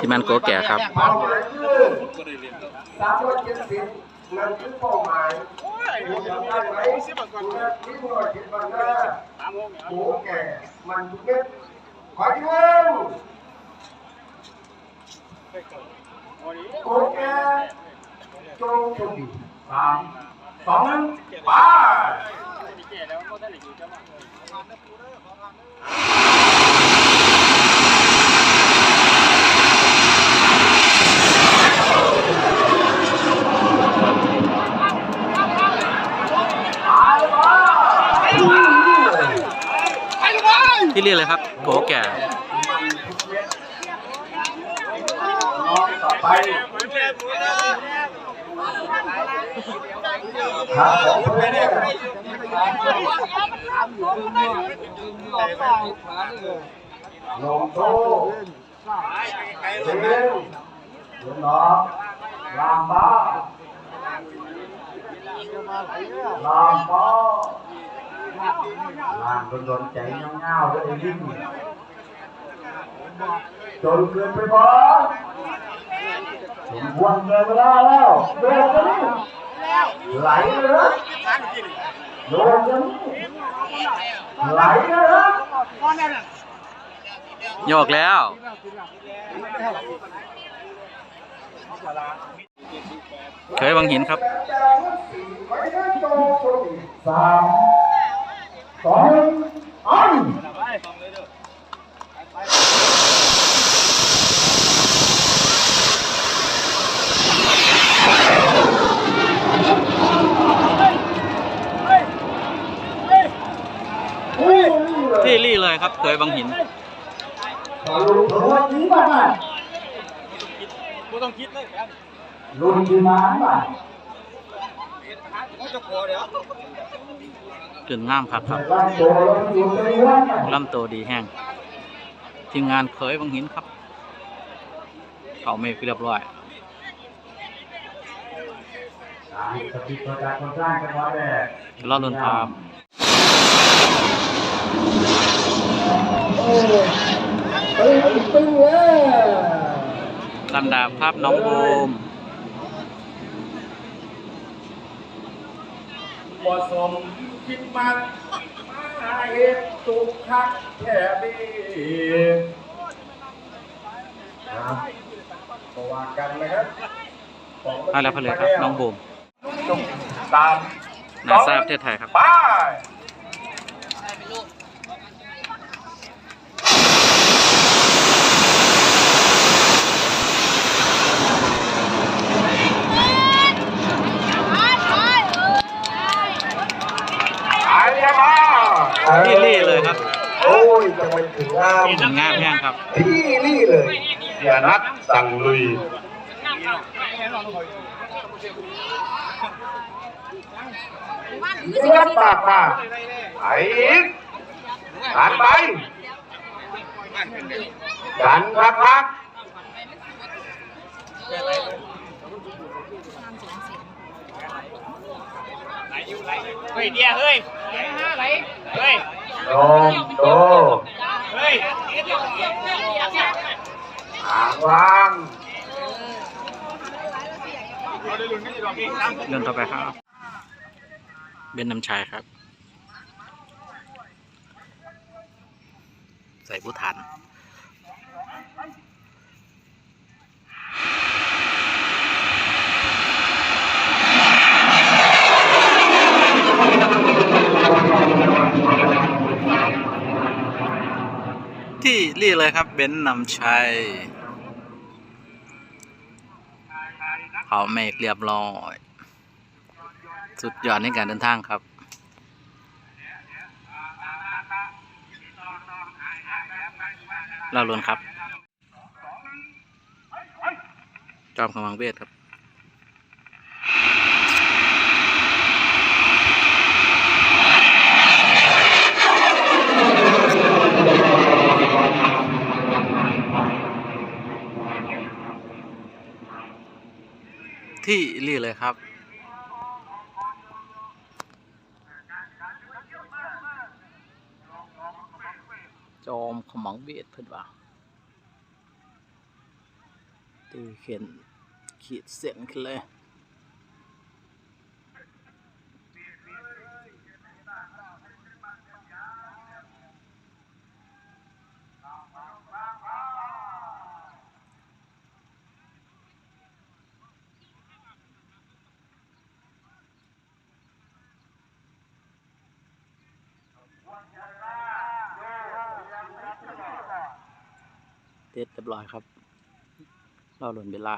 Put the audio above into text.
ที่มันโกแก่ครับสามร้อยเจ็ดสิบนั่นคือเป้าหมายคุณทำได้ไหมคุณนักคิดหน่อยคิดบ้างหน้าโอ้แก่มันทุกเม็ดขอยืนโอเคจงโชคดีสามสองหนึ่งไป ที่เรียกเลยครับโกแก่ต่อไปครับผมเพื่อนเนี่ยลงโซ่เดินเดินหนอลามบ้าลามบ้า ลามโดนโดนใจเงาๆด้วยไอ้ยิ่งจนเกินไปบ้าผมวันเกินเวลาแล้วโดนกันไหลเลยนะโดนกันไหลเลยนะโยกแล้วเคยวังหินครับสาม สองหนึ่งอันที่รี่เลยครับเคยวังหินลุงตัวนี้บ้างอะกูต้องคิดเลยครับลุงที่มาบ้างเขาจะขอเดี๋ยว กลืนงามครับครับลำโตดีแห้งทีมงานเคยบังหินครับ เขาไม่เรียบร้อยเรอดลนพามลำดาภาพน้องบูม ผสมคิดมันมาเห็นตุกคักแค่นี้ครับก็ว่ากันนะครับของมาแล้วเพนเลยครับ น้องบูมตามนาซาประเทศไทยครับ ไปหายยังมา ที่รี่เลยครับโอ้ยจะไปถึงงามถึงงามแห้งครับที่นี่เลยเสียนัดสั่งลุยเลือดปากมาไอ้อีกหันไปดันพักพักเฮ้ยเดียเฮ้ยเฮ้ยลง โตเฮ้ยหางวางเดินต่อไปครับ เบนน้ำชายครับ ใส่ผู้ทัน ที่รี่เลยครับเบนซ์นำชัยเขาเมฆเรียบร้อย สุดยอดในการเดินทางครับเราลวนครับ จอมกำลังเวทครับ ที่นี่เลยครับ จอมขมังเบียดเพื่อนว่าตีเขียนขีดเส้นขึ้นเลย เสร็จเรียบร้อยครับ เราหล่นเวลา